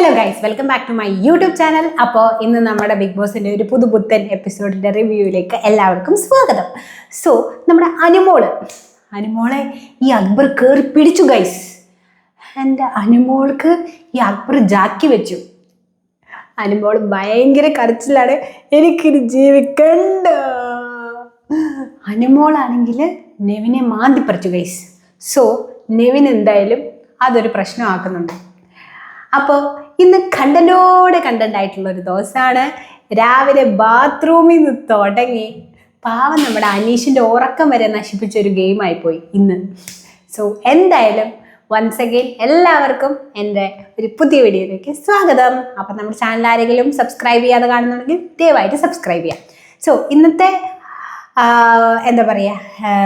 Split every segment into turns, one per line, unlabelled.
Hello guys welcome back to my YouTube channel അപ്പോൾ ഇന്ന് നമ്മുടെ ബിഗ് ബോസിന്റെ ഒരു പുതുപുത്തൻ എപ്പിസോഡിന്റെ റിവ്യൂയിലേക്ക് എല്ലാവർക്കും സ്വാഗതം. സോ നമ്മുടെ അനുമോൾ അനുമോളെ ഈ അക്ബർ കയറി പിടിച്ചു ഗൈസ് എന്റെ അനുമോൾക്ക് ഈ അക്ബർ ജാക്കി വെച്ചു. അനുമോൾ ഭയങ്കര കരച്ചിലാണ്. എനിക്കിത് ജീവിക്കണ്ട. അനുമോളാണെങ്കിൽ നെവിനെ മാന്തിപ്പറിച്ചു ഗൈസ് സോ നെവിൻ എന്തായാലും അതൊരു പ്രശ്നമാക്കുന്നുണ്ട്. അപ്പോൾ ഇന്ന് കണ്ടന്റോടെ കണ്ടന്റ് ആയിട്ടുള്ള ഒരു ദിവസമാണ് രാവിലെ ബാത്റൂമിൽ നിന്ന് തുടങ്ങി പാവം നമ്മുടെ അനീഷിന്റെ ഉറക്കം വരെ നശിപ്പിച്ച ഒരു ഗെയിമായി പോയി ഇന്ന്. സോ എന്തായാലും വൺസ് അഗെയിൻ എല്ലാവർക്കും എന്റെ ഒരു പുതിയ വീഡിയോയിലേക്ക് സ്വാഗതം. അപ്പം നമ്മുടെ ചാനൽ ആരെങ്കിലും സബ്സ്ക്രൈബ് ചെയ്യാതെ കാണുന്നുണ്ടെങ്കിൽ ദയവായിട്ട് സബ്സ്ക്രൈബ് ചെയ്യാം. സോ ഇന്നത്തെ എന്താ പറയുക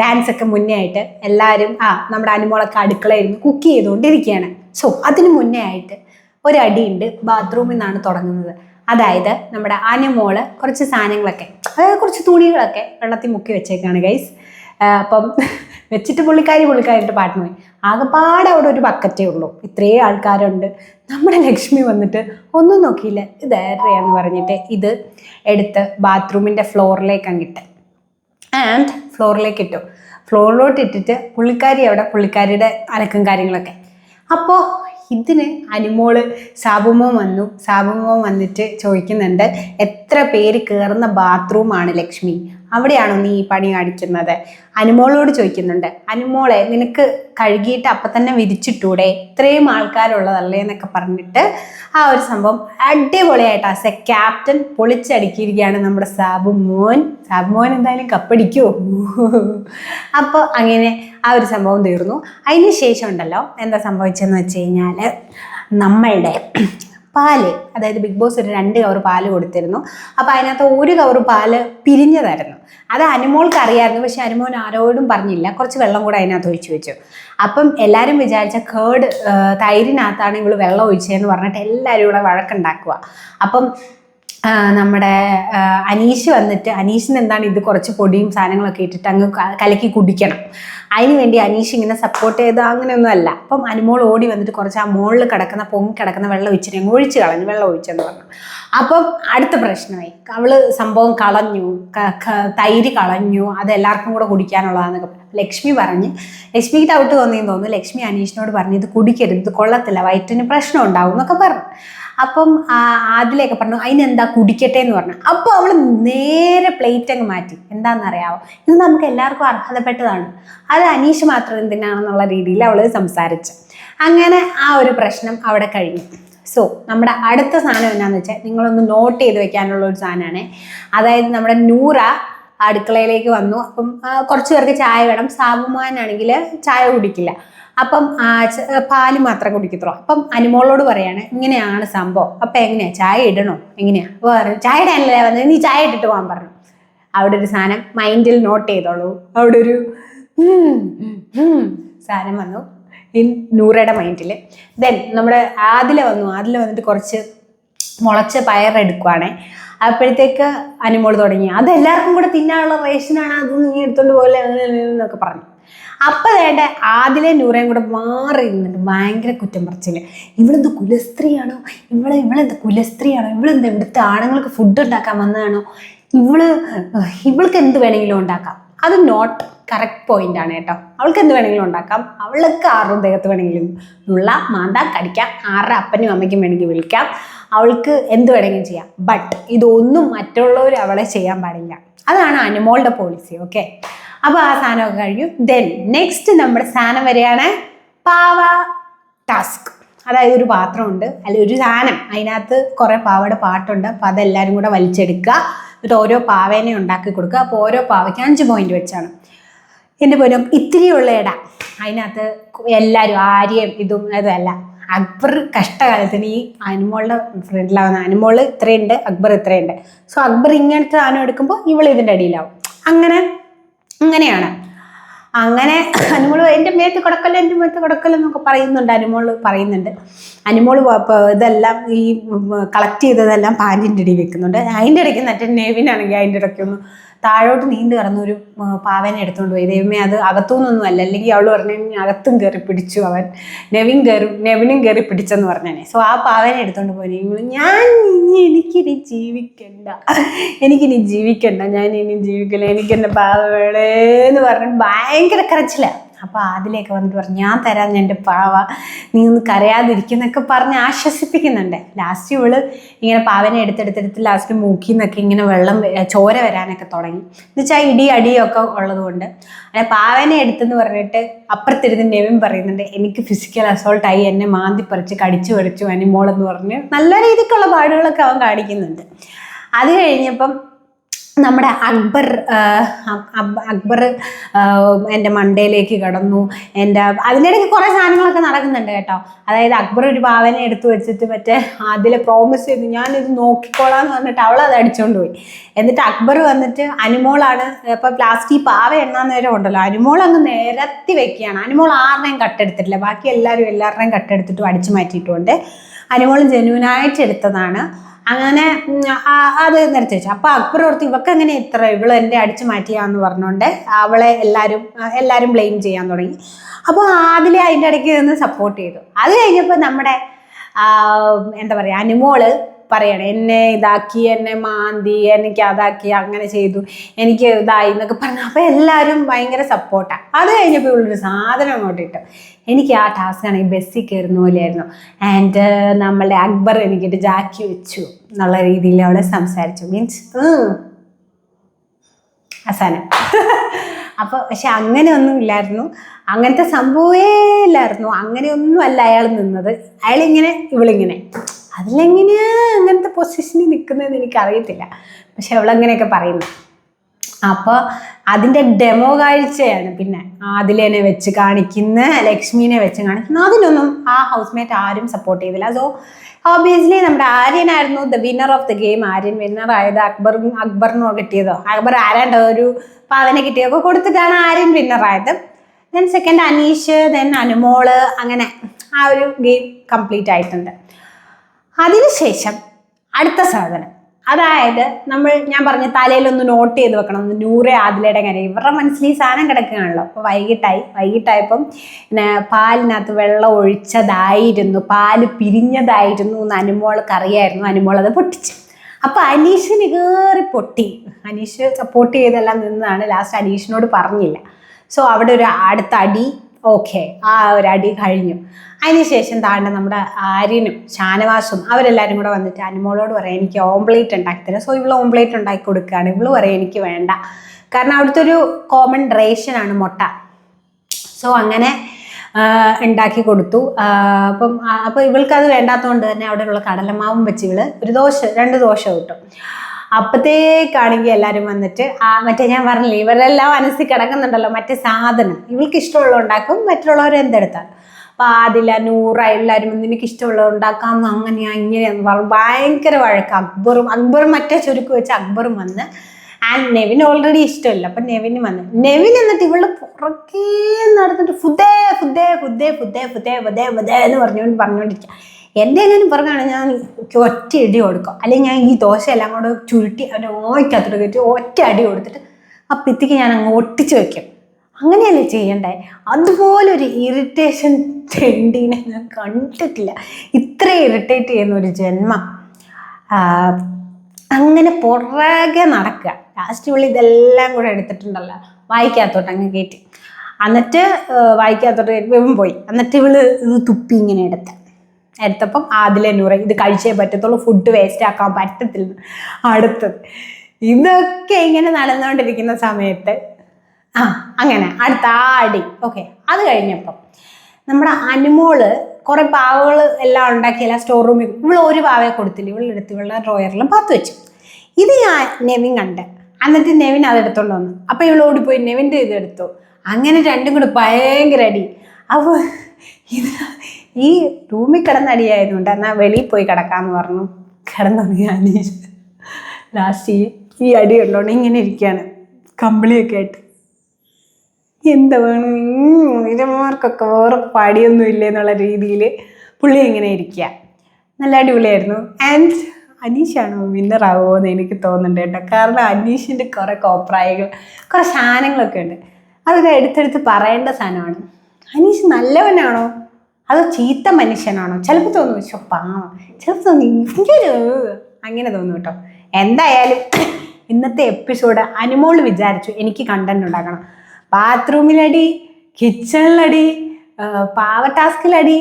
ഡാൻസൊക്കെ മുന്നേ ആയിട്ട് എല്ലാവരും ആ നമ്മുടെ അനുമോളൊക്കെ അടുക്കളയിരുന്നു കുക്ക് ചെയ്തുകൊണ്ടിരിക്കുകയാണ്. സോ അതിന് മുന്നേ ആയിട്ട് ഒരടിയുണ്ട് ബാത്റൂമിൽ നിന്നാണ് തുടങ്ങുന്നത്. അതായത് നമ്മുടെ അനുമോൾ കുറച്ച് സാധനങ്ങളൊക്കെ അതായത് കുറച്ച് തുണികളൊക്കെ വെള്ളത്തിൽ മുക്കി വെച്ചേക്കാണ് ഗൈസ് അപ്പം വെച്ചിട്ട് പുള്ളിക്കാരി പുള്ളിക്കാരിട്ട് പാട്ടിന് പോയി. ആകെപ്പാടെ അവിടെ ഒരു ബക്കറ്റേ ഉള്ളൂ. ഇത്രയും ആൾക്കാരുണ്ട്. നമ്മുടെ ലക്ഷ്മി വന്നിട്ട് ഒന്നും നോക്കിയില്ല. ഇത് ഏറെയാന്ന് പറഞ്ഞിട്ട് ഇത് എടുത്ത് ബാത്റൂമിന്റെ ഫ്ലോറിലേക്ക് അങ്ങിട്ട്. ആൻഡ് ഫ്ലോറിലേക്ക് ഇട്ടു. ഫ്ലോറിലോട്ട് ഇട്ടിട്ട് പുള്ളിക്കാരി അവിടെ പുള്ളിക്കാരിയുടെ അലക്കും കാര്യങ്ങളൊക്കെ. അപ്പോൾ ഇതിന് അനുമോൾ സാബുമോ വന്നു. സാബുമോ വന്നിട്ട് ചോദിക്കുന്നുണ്ട് എത്ര പേര് കയറുന്ന ബാത്റൂമാണ് ലക്ഷ്മി? അവിടെയാണോ നീ ഈ പണി കാണിക്കുന്നത്? അനുമോളോട് ചോദിക്കുന്നുണ്ട്. അനുമോളെ നിനക്ക് കഴുകിയിട്ട് അപ്പം തന്നെ വിരിച്ചിട്ടൂടെ? ഇത്രയും ആൾക്കാരുള്ളതല്ലേ എന്നൊക്കെ പറഞ്ഞിട്ട് ആ ഒരു സംഭവം അടിപൊളിയായിട്ട് ആസ് എ ക്യാപ്റ്റൻ പൊളിച്ചടുക്കിയിരിക്കുകയാണ് നമ്മുടെ സാബു മോൻ. സാബു മോൻ എന്തായാലും കപ്പടിക്കോ. അപ്പോൾ അങ്ങനെ ആ ഒരു സംഭവം തീർന്നു. അതിന് ശേഷം ഉണ്ടല്ലോ എന്താ സംഭവിച്ചതെന്ന് വെച്ച് കഴിഞ്ഞാൽ നമ്മളുടെ പാൽ അതായത് ബിഗ് ബോസ് ഒരു രണ്ട് കവർ പാൽ കൊടുത്തിരുന്നു. അപ്പോൾ അതിനകത്ത് ഒരു കവർ പാൽ പിരിഞ്ഞതായിരുന്നു. അത് അനുമോൾക്ക് അറിയായിരുന്നു പക്ഷെ അനുമോൻ ആരോടും പറഞ്ഞില്ല. കുറച്ച് വെള്ളം കൂടെ അതിനകത്ത് ഒഴിച്ചു വെച്ചു. അപ്പം എല്ലാവരും വിചാരിച്ച കേട് തൈരിനകത്താണ് ഇവൾ വെള്ളം ഒഴിച്ചതെന്ന് പറഞ്ഞിട്ട് എല്ലാവരും ഇവിടെ വഴക്കുണ്ടാക്കുക. അപ്പം നമ്മുടെ അനീഷ് വന്നിട്ട് അനീഷിന് എന്താണ് ഇത് കുറച്ച് പൊടിയും സാധനങ്ങളൊക്കെ ഇട്ടിട്ട് അങ്ങ് കലക്കി കുടിക്കണം. അതിന് വേണ്ടി അനീഷ് ഇങ്ങനെ സപ്പോർട്ട് ചെയ്ത അങ്ങനെയൊന്നും അല്ല. അപ്പം അനുമോൾ ഓടി വന്നിട്ട് കുറച്ച് ആ മുകളിൽ കിടക്കുന്ന പൊങ്ങി കിടക്കുന്ന വെള്ളം ഒഴിച്ചിട്ട് അങ്ങ് ഒഴിച്ച് കളഞ്ഞു വെള്ളം ഒഴിച്ചെന്ന് പറഞ്ഞു. അപ്പം അടുത്ത പ്രശ്നമായി. അവൾ സംഭവം കളഞ്ഞു തൈര് കളഞ്ഞു അത് എല്ലാവർക്കും കൂടെ കുടിക്കാനുള്ളതാന്നൊക്കെ പറഞ്ഞു. ലക്ഷ്മി പറഞ്ഞ് ലക്ഷ്മിക്ക് ഡൗട്ട് തോന്നിയെന്ന് തോന്നുന്നു. ലക്ഷ്മി അനീഷിനോട് പറഞ്ഞു ഇത് കുടിക്കരുത് ഇത് കൊള്ളത്തില്ല വയറ്റിന് പ്രശ്നം ഉണ്ടാവും എന്നൊക്കെ പറഞ്ഞു. അപ്പം ആ, ആദിലൊക്കെ പറഞ്ഞു അതിനെന്താ കുടിക്കട്ടെ എന്ന് പറഞ്ഞു. അപ്പോൾ അവൾ നേരെ പ്ലേറ്റ് അങ്ങ് മാറ്റി. എന്താണെന്നറിയാവോ? ഇത് നമുക്ക് എല്ലാവർക്കും അർഹതപ്പെട്ടതാണ്. അത് അനീഷ് മാത്രം എന്തിനാണെന്നുള്ള രീതിയിൽ അവൾ സംസാരിച്ചു. അങ്ങനെ ആ ഒരു പ്രശ്നം അവിടെ കഴിഞ്ഞു. സോ നമ്മുടെ അടുത്ത സാധനം എന്നാന്ന് വെച്ചാൽ നിങ്ങളൊന്ന് നോട്ട് ചെയ്ത് വെക്കാനുള്ള ഒരു സാധനമാണ് അതായത് നമ്മുടെ നൂറ അടുക്കളയിലേക്ക് വന്നു. അപ്പം കുറച്ച് പേർക്ക് ചായ വേണം. സാബുമാനാണെങ്കിൽ ചായ കുടിക്കില്ല. അപ്പം പാൽ മാത്രം കുടിക്കത്തുള്ളൂ. അപ്പം അനുമോളോട് പറയാണ് ഇങ്ങനെയാണ് സംഭവം. അപ്പം എങ്ങനെയാ? ചായ ഇടണോ? എങ്ങനെയാ? വേറെ ചായ ഇടാനല്ലേ വന്നത്? നീ ചായ ഇട്ടിട്ട് പോകാൻ പറഞ്ഞു. അവിടെ ഒരു സാധനം മൈൻഡിൽ നോട്ട് ചെയ്തോളൂ. അവിടെ ഒരു സാധനം വന്നു. ഇൻ നൂറയുടെ മൈൻഡിൽ. ദെൻ നമ്മുടെ ആദില വന്നു. ആദില വന്നിട്ട് കുറച്ച് മുളച്ച പയറെടുക്കുവാണേ അപ്പോഴത്തേക്ക് അനുമോൾ തുടങ്ങി അതെല്ലാവർക്കും കൂടെ തിന്നാനുള്ള റേഷനാണ്? അത് നീ എടുത്തോണ്ട് പോലെ എന്നൊക്കെ പറഞ്ഞു. അപ്പം വേണ്ട ആദിലെ നൂറയും കൂടെ മാറി ഇരുന്നുണ്ട് ഭയങ്കര കുറ്റം പറച്ചിൽ. ഇവളെന്ത് കുലസ്ത്രീയാണോ? ഇവളെ ഇവളെന്ത് കുലസ്ത്രീയാണോ? ഇവളെന്ത് ഇവിടുത്തെ ആണുങ്ങൾക്ക് ഫുഡ് ഉണ്ടാക്കാൻ വന്നതാണോ? ഇവൾ ഇവൾക്ക് എന്ത് വേണമെങ്കിലും ഉണ്ടാക്കാം. അത് നോട്ട് കറക്റ്റ് പോയിന്റ് ആണ് കേട്ടോ. അവൾക്ക് എന്ത് വേണമെങ്കിലും ഉണ്ടാക്കാം. അവൾക്ക് ആറും ദേഹത്ത് വേണമെങ്കിലും ഉള്ള മാന്താ കടിക്കാം ആരുടെ അപ്പനും അമ്മയ്ക്കും വേണമെങ്കിൽ വിളിക്കാം. അവൾക്ക് എന്ത് വേണമെങ്കിലും ചെയ്യാം. ബട്ട് ഇതൊന്നും മറ്റുള്ളവർ അവളെ ചെയ്യാൻ പാടില്ല. അതാണ് അനുമോളുടെ പോളിസി ഓക്കെ അപ്പോൾ ആ സാധനമൊക്കെ കഴിഞ്ഞു. ദെൻ നെക്സ്റ്റ് നമ്മുടെ സാധനം വരെയാണ് പാവ ടാസ്ക് അതായത് ഒരു പാത്രമുണ്ട്. അല്ലെ ഒരു സാധനം. അതിനകത്ത് കുറേ പാവയുടെ പാട്ടുണ്ട്. അപ്പോൾ അതെല്ലാരും കൂടെ വലിച്ചെടുക്കുക. എന്നിട്ട് ഓരോ പാവേനെ ഉണ്ടാക്കി കൊടുക്കുക. അപ്പോൾ ഓരോ പാവയ്ക്ക് അഞ്ച് പോയിന്റ് വെച്ചാണ്. എന്റെ പോലും ഇത്തിരിയുള്ള ഇട. അതിനകത്ത് എല്ലാവരും ആര്യം ഇതും അതല്ല അക്ബർ കഷ്ടകാലത്തിന് ഈ അനുമോളുടെ ഫ്രണ്ടിലാവുന്ന അനുമോൾ ഇത്രയുണ്ട് അക്ബർ ഇത്രയുണ്ട്. സോ അക്ബർ ഇങ്ങനത്തെ സാധനം എടുക്കുമ്പോൾ ഇവൾ ഇതിന്റെ അടിയിലാവും. അങ്ങനെ അങ്ങനെയാണ് അങ്ങനെ അനുമോൾ എന്റെ മേത്ത് കിടക്കല്ല എന്റെ മേത്ത് കിടക്കല്ല എന്നൊക്കെ പറയുന്നുണ്ട് അനുമോൾ പറയുന്നുണ്ട്. അനുമോൾ ഇതെല്ലാം ഈ കളക്ട് ചെയ്തതെല്ലാം പാന്റിന്റെ ഇടയിൽ വെക്കുന്നുണ്ട്. അതിന്റെ ഇടയ്ക്ക് മറ്റേ നെവിനാണെങ്കിൽ അതിന്റെ ഇടയ്ക്ക് ഒന്ന് താഴോട്ട് നീണ്ടു കിടന്ന ഒരു പാവനെ എടുത്തുകൊണ്ട് പോയി. ദൈവമേ അത് അകത്തുനിന്നൊന്നും അല്ല. അല്ലെങ്കിൽ അവൾ പറഞ്ഞു "ഇനി അകത്തും കയറി പിടിച്ചു അവൻ. നെവിൻ കയറി നെവിനും കയറി പിടിച്ചെന്ന് പറഞ്ഞേ സോ ആ പാവനെ എടുത്തുകൊണ്ട് പോയി. ഞാൻ ഇനി എനിക്കിനി ജീവിക്കണ്ട. എനിക്കിനി ജീവിക്കണ്ട. ഞാൻ ഇനി ജീവിക്കില്ല. എനിക്ക് എന്റെ പാവ വേണേന്ന് പറഞ്ഞു ഭയങ്കര കരച്ചില്ല അപ്പോൾ അതിലേക്ക് വന്നിട്ട് പറഞ്ഞു ഞാൻ തരാം എന്റെ പാവ. നീ ഒന്ന് കരയാതിരിക്കുന്നൊക്കെ പറഞ്ഞ് ആശ്വസിപ്പിക്കുന്നുണ്ട്. ലാസ്റ്റ് ഇവൾ ഇങ്ങനെ പാവനെ എടുത്തെടുത്തെടുത്ത് ലാസ്റ്റ് മൂക്കിൽ നിന്നൊക്കെ ഇങ്ങനെ വെള്ളം ചോര വരാനൊക്കെ തുടങ്ങി. എന്നുവെച്ചാൽ ഇടി അടിയൊക്കെ ഉള്ളതുകൊണ്ട്. അങ്ങനെ പാവനെ എടുത്തെന്ന് പറഞ്ഞിട്ട് അപ്പുറത്തിരുന്ന് നെവിൻ പറയുന്നുണ്ട് എനിക്ക് ഫിസിക്കൽ അസോൾട്ടായി എന്നെ മാന്തി പറിച്ച് കടിച്ചു പറിച്ചു അനിമോളെന്ന് പറഞ്ഞ് നല്ല രീതിക്കുള്ള പാടുകളൊക്കെ അവൻ കാണിക്കുന്നുണ്ട്. അത് കഴിഞ്ഞപ്പം നമ്മുടെ അക്ബർ അക്ബർ എന്റെ മണ്ടയിലേക്ക് കടന്നു. എന്റെ അതിനിടയ്ക്ക് കുറേ സാധനങ്ങളൊക്കെ നടക്കുന്നുണ്ട് കേട്ടോ. അതായത് അക്ബർ ഒരു ഭാവന എടുത്തു വെച്ചിട്ട് മറ്റേ അതിൽ പ്രോമിസ് ചെയ്തു ഞാനിത് നോക്കിക്കോളാം എന്ന് പറഞ്ഞിട്ട് അവൾ അത് അടിച്ചുകൊണ്ട് പോയി. എന്നിട്ട് അക്ബർ വന്നിട്ട് അനുമോളാണ് ഇപ്പം ലാസ്റ്റ് ഈ പാവ എണ്ണാൻ നേരം ഉണ്ടല്ലോ അനുമോൾ അങ്ങ് നിരത്തി വെക്കുകയാണ്. അനുമോൾ ആരുടെയും കട്ടെടുത്തിട്ടില്ല. ബാക്കി എല്ലാവരും എല്ലാവരുടെയും കട്ടെടുത്തിട്ടും അടിച്ചു മാറ്റിയിട്ടുണ്ട്. അനുമോൾ ജെന്യൂനായിട്ട് എടുത്തതാണ്. അങ്ങനെ അത് നിർത്തി വെച്ചു. അപ്പൊ അക്ബർ ഓർത്ത് ഇവക്ക് എങ്ങനെ ഇത്ര ഇവൾ എന്റെ അടിച്ചു മാറ്റിയാന്ന് പറഞ്ഞുകൊണ്ട് അവളെ എല്ലാരും എല്ലാരും ബ്ലെയിം ചെയ്യാൻ തുടങ്ങി. അപ്പോൾ ആദിലെ അതിന്റെ ഇടയ്ക്ക് നിന്ന് സപ്പോർട്ട് ചെയ്തു. അത് കഴിഞ്ഞപ്പോൾ നമ്മുടെ എന്താ പറയുക അനുമോൾ പറയണേ എന്നെ ഇതാക്കി എന്നെ മാന്തി എനിക്ക് അതാക്കി അങ്ങനെ ചെയ്തു എനിക്ക് ഇതായി എന്നൊക്കെ പറഞ്ഞു. അപ്പോൾ എല്ലാവരും ഭയങ്കര സപ്പോർട്ടാണ് അത് കഴിഞ്ഞപ്പോൾ ഉള്ളൊരു സാധനം അങ്ങോട്ട് എനിക്ക് ആ ടാസ്ക് ആണെങ്കിൽ ബസ്സിൽ കയറുന്ന പോലെയായിരുന്നു. ആൻഡ് നമ്മളുടെ അക്ബർ എനിക്കിട്ട് ജാക്കി വെച്ചു എന്നുള്ള രീതിയിൽ അവളെ സംസാരിച്ചു. മീൻസ് അവസാനം അപ്പോൾ പക്ഷെ അങ്ങനെ ഒന്നും ഇല്ലായിരുന്നു. അങ്ങനത്തെ സംഭവമേ ഇല്ലായിരുന്നു. അങ്ങനെയൊന്നും അല്ല അയാൾ നിന്നത്. അയാളിങ്ങനെ ഇവളിങ്ങനെ. അതിലെങ്ങനെയാ അങ്ങനത്തെ പൊസിഷനിൽ നിൽക്കുന്നതെന്ന് എനിക്കറിയത്തില്ല. പക്ഷെ അവളങ്ങനെയൊക്കെ പറയുന്നു. അപ്പോൾ അതിന്റെ ഡെമോ കാഴ്ചയാണ് പിന്നെ ആദിലേനെ വെച്ച് കാണിക്കുന്ന ലക്ഷ്മീനെ വെച്ച് കാണിക്കുന്ന. അതിനൊന്നും ആ ഹൗസ് മേറ്റ് ആരും സപ്പോർട്ട് ചെയ്തില്ല. സോ ഓബിയസ്ലി നമ്മുടെ ആര്യനായിരുന്നു the winner of the game Aryan winner ആയത് അക്ബറും അക്ബറിനോ കിട്ടിയതോ? അക്ബർ ആരാണ്ട് ഒരു പാവനെ കിട്ടിയതൊക്കെ കൊടുത്തിട്ടാണ് ആര്യൻ വിന്നർ ആയത്. Then second Aneesh then Anumol അങ്ങനെ ആ ഒരു ഗെയിം കംപ്ലീറ്റ് ആയിട്ടുണ്ട്. അതിനുശേഷം അടുത്ത സാധനം. അതായത് നമ്മൾ ഞാൻ പറഞ്ഞ തലയിലൊന്ന് നോട്ട് ചെയ്ത് വെക്കണം. നൂറ് ആദിലയുടെ കാര്യം. ഇവരുടെ മനസ്സിൽ ഈ സാധനം കിടക്കുകയാണല്ലോ. അപ്പോൾ വൈകിട്ടായി. വൈകിട്ടായപ്പം പിന്നെ പാലിനകത്ത് വെള്ളം ഒഴിച്ചതായിരുന്നു. പാൽ പിരിഞ്ഞതായിരുന്നു എന്ന് അനുമോൾക്ക് അറിയായിരുന്നു. അനുമോൾ അത് പൊട്ടിച്ചു. അപ്പോൾ അനീഷിന് കയറി പൊട്ടി. അനീഷ് സപ്പോർട്ട് ചെയ്തെല്ലാം നിന്നതാണ്. ലാസ്റ്റ് അനീഷിനോട് പറഞ്ഞില്ല. സോ അവിടെ ഒരു അടുത്ത അടി ഓക്കെ. ആ ഒരു അടി കഴിഞ്ഞു. അതിനുശേഷം താണ്ട നമ്മുടെ ആര്യനും ഷാനവാസും അവരെല്ലാവരും കൂടെ വന്നിട്ട് അനുമോളോട് പറയാം എനിക്ക് ഓംപ്ലേറ്റ് ഉണ്ടാക്കി തരാം. സോ ഇവൾ ഓംപ്ലേറ്റ് ഉണ്ടാക്കി കൊടുക്കുകയാണ്. ഇവൾ പറയാം എനിക്ക് വേണ്ട. കാരണം അവിടുത്തെ ഒരു കോമൺ റേഷനാണ് മുട്ട. സോ അങ്ങനെ ഉണ്ടാക്കി കൊടുത്തു. അപ്പം അപ്പോൾ ഇവൾക്ക് അത് വേണ്ടാത്തതുകൊണ്ട് തന്നെ അവിടെയുള്ള കടലമാവും വെച്ച് ഇവൾ ഒരു ദോശ രണ്ട് ദോശ കിട്ടും. അപ്പത്തേക്കാണെങ്കിൽ എല്ലാവരും വന്നിട്ട് ആ മറ്റേ ഞാൻ പറഞ്ഞില്ലേ ഇവരെല്ലാം മനസ്സിൽ കിടക്കുന്നുണ്ടല്ലോ മറ്റേ സാധനം. ഇവൾക്ക് ഇഷ്ടമുള്ളത് ഉണ്ടാക്കും മറ്റുള്ളവർ എന്തെടുത്താൽ. അപ്പോൾ ആദില നൂറ എല്ലാവരും നിനക്ക് ഇഷ്ടമുള്ളത് ഉണ്ടാക്കാം അങ്ങനെയാ ഇങ്ങനെയാന്ന് പറഞ്ഞു. ഭയങ്കര വഴക്ക്. അക്ബറും അക്ബറും മറ്റേ ചുരുക്ക് വെച്ച് അക്ബറും വന്ന് ആൻഡ് നെവിൻ ഓൾറെഡി ഇഷ്ടമില്ല. അപ്പം നെവിന് വന്ന്. നെവിൻ എന്നിട്ട് ഇവൾ പുറകേ നടന്നിട്ട് ഫുദേ ഫുദേ ഫുദേ ഫുദേ ഫുദേ ഫുദേ ഫുദേ എന്ന് പറഞ്ഞുകൊണ്ട് പറഞ്ഞുകൊണ്ടിരിക്കുക എന്റെ എങ്ങനെ പറഞ്ഞാണ് ഞാൻ ഒറ്റ ഇടി കൊടുക്കും. അല്ലെങ്കിൽ ഞാൻ ഈ ദോശ എല്ലാം കൂടെ ചുരുട്ടി അവന്റെ ഓയ്ക്കകത്തോട്ട് കയറ്റി ഒറ്റ അടി കൊടുത്തിട്ട് ആ പിത്തിക്ക് ഞാൻ അങ്ങ് ഒട്ടിച്ച് വെക്കും. അങ്ങനെയല്ലേ ചെയ്യണ്ടേ? അതുപോലൊരു ഇറിറ്റേഷൻ ട്രെൻഡിനെ ഞാൻ കണ്ടിട്ടില്ല. ഇത്ര ഇറിറ്റേറ്റ് ചെയ്യുന്ന ഒരു ജന്മം. അങ്ങനെ പുറകെ നടക്കുക. ലാസ്റ്റ് വിളി ഇതെല്ലാം കൂടെ എടുത്തിട്ടുണ്ടല്ലോ. വായിക്കാത്തോട്ട് അങ്ങ് കയറ്റി. എന്നിട്ട് വായിക്കാത്തോട്ട് കയറ്റി പോയി. എന്നിട്ട് ഇവൾ ഇത് തുപ്പി ഇങ്ങനെ എടുത്ത്. എടുത്തപ്പം ആദിലെ നൂറ് ഇത് കഴിച്ചേ പറ്റത്തുള്ളൂ ഫുഡ് വേസ്റ്റ് ആക്കാൻ പറ്റത്തില്ല അടുത്തത് ഇതൊക്കെ ഇങ്ങനെ നടന്നുകൊണ്ടിരിക്കുന്ന സമയത്ത് ആ അങ്ങനെ അടുത്ത ആടി ഓക്കെ അത് കഴിഞ്ഞപ്പം നമ്മുടെ അനുമോൾ കുറെ പാവകൾ എല്ലാം ഉണ്ടാക്കിയല്ല സ്റ്റോർ റൂമിൽ ഇവൾ ഒരു പാവയെ കൊടുത്തില്ല ഇവളെടുത്ത് ഇവളുടെ ഡ്രോയറിലും പാത്ത് വെച്ചു. ഇത് ഞാൻ നെവിൻ കണ്ട് എന്നിട്ട് നെവിൻ അത് എടുത്തോണ്ട് വന്നു. അപ്പം ഇവൾ ഓടിപ്പോയി നെവിന്റെ ഇത് എടുത്തു. അങ്ങനെ രണ്ടും കൂടെ ഭയങ്കര അടി. അപ്പോൾ ഈ റൂമിൽ കിടന്നടിയായതുകൊണ്ട് എന്നാൽ വെളിയിൽ പോയി കിടക്കാമെന്ന് പറഞ്ഞു. കിടന്നു അനീഷ് ലാസ്റ്റ് ഈ അടി ഉള്ളതുകൊണ്ട് ഇങ്ങനെ ഇരിക്കുകയാണ് കമ്പിളിയൊക്കെ ആയിട്ട്. എന്താ വേണം? ഇരമാർക്കൊക്കെ വേറെ പടിയൊന്നും ഇല്ല എന്നുള്ള രീതിയിൽ പുള്ളി ഇങ്ങനെ ഇരിക്കുക നല്ല അടിപൊളിയായിരുന്നു. ആൻഡ് അനീഷാണ് വിന്നർ ആവുമോ എന്ന് എനിക്ക് തോന്നുന്നുണ്ട് കേട്ടോ. കാരണം അനീഷിന്റെ കുറേ കോപ്രായകൾ കുറേ സാധനങ്ങളൊക്കെ ഉണ്ട്. അതൊക്കെ എടുത്തെടുത്ത് പറയേണ്ട സാധനമാണ്. അനീഷ് നല്ലവനാണോ? അതോ ചീത്ത മനുഷ്യനാണോ? ചിലപ്പോൾ തോന്നും പക്ഷെ പാവം. ചിലപ്പോൾ തോന്നും അങ്ങനെ തോന്നും കേട്ടോ. എന്തായാലും ഇന്നത്തെ എപ്പിസോഡ് അനുമോൾ വിചാരിച്ചു എനിക്ക് കണ്ടന്റ് ഉണ്ടാക്കണം. ബാത്റൂമിലടി കിച്ചണിലടി പാവ ടാസ്കിലടി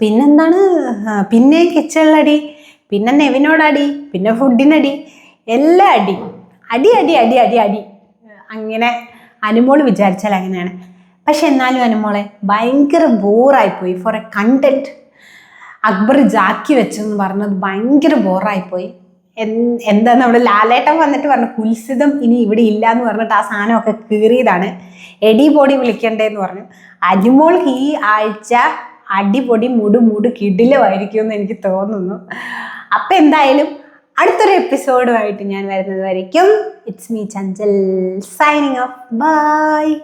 പിന്നെന്താണ് പിന്നെ കിച്ചണിലടി പിന്നെ നെവിനോടടി പിന്നെ ഫുഡിനടി എല്ലാം അടി. അടി അടി അടി അടി അടി. അങ്ങനെ അനുമോൾ വിചാരിച്ചാൽ അങ്ങനെയാണ്. പക്ഷെ എന്നാലും അനുമോളെ ഭയങ്കര ബോറായിപ്പോയി ഫോർ എ കണ്ടന്റ് അക്ബർ ജാക്കി വെച്ചെന്ന് പറഞ്ഞത് ഭയങ്കര ബോറായിപ്പോയി എന്താ നമ്മുടെ ലാലേട്ടൻ വന്നിട്ട് പറഞ്ഞു കുൽസിതം ഇനി ഇവിടെ ഇല്ല എന്ന് പറഞ്ഞിട്ട് ആ സാധനമൊക്കെ കീറിയതാണ്. എടി പൊടി വിളിക്കണ്ടേന്ന് പറഞ്ഞു. അനുമോൾക്ക് ഈ ആഴ്ച അടിപൊടി മുടു മുടു കിടിലമായിരിക്കും എന്ന് എനിക്ക് തോന്നുന്നു. അപ്പം എന്തായാലും അടുത്തൊരു എപ്പിസോഡുമായിട്ട് ഞാൻ വരുന്നത് വരയ്ക്കും. It's me Chanchal signing off bye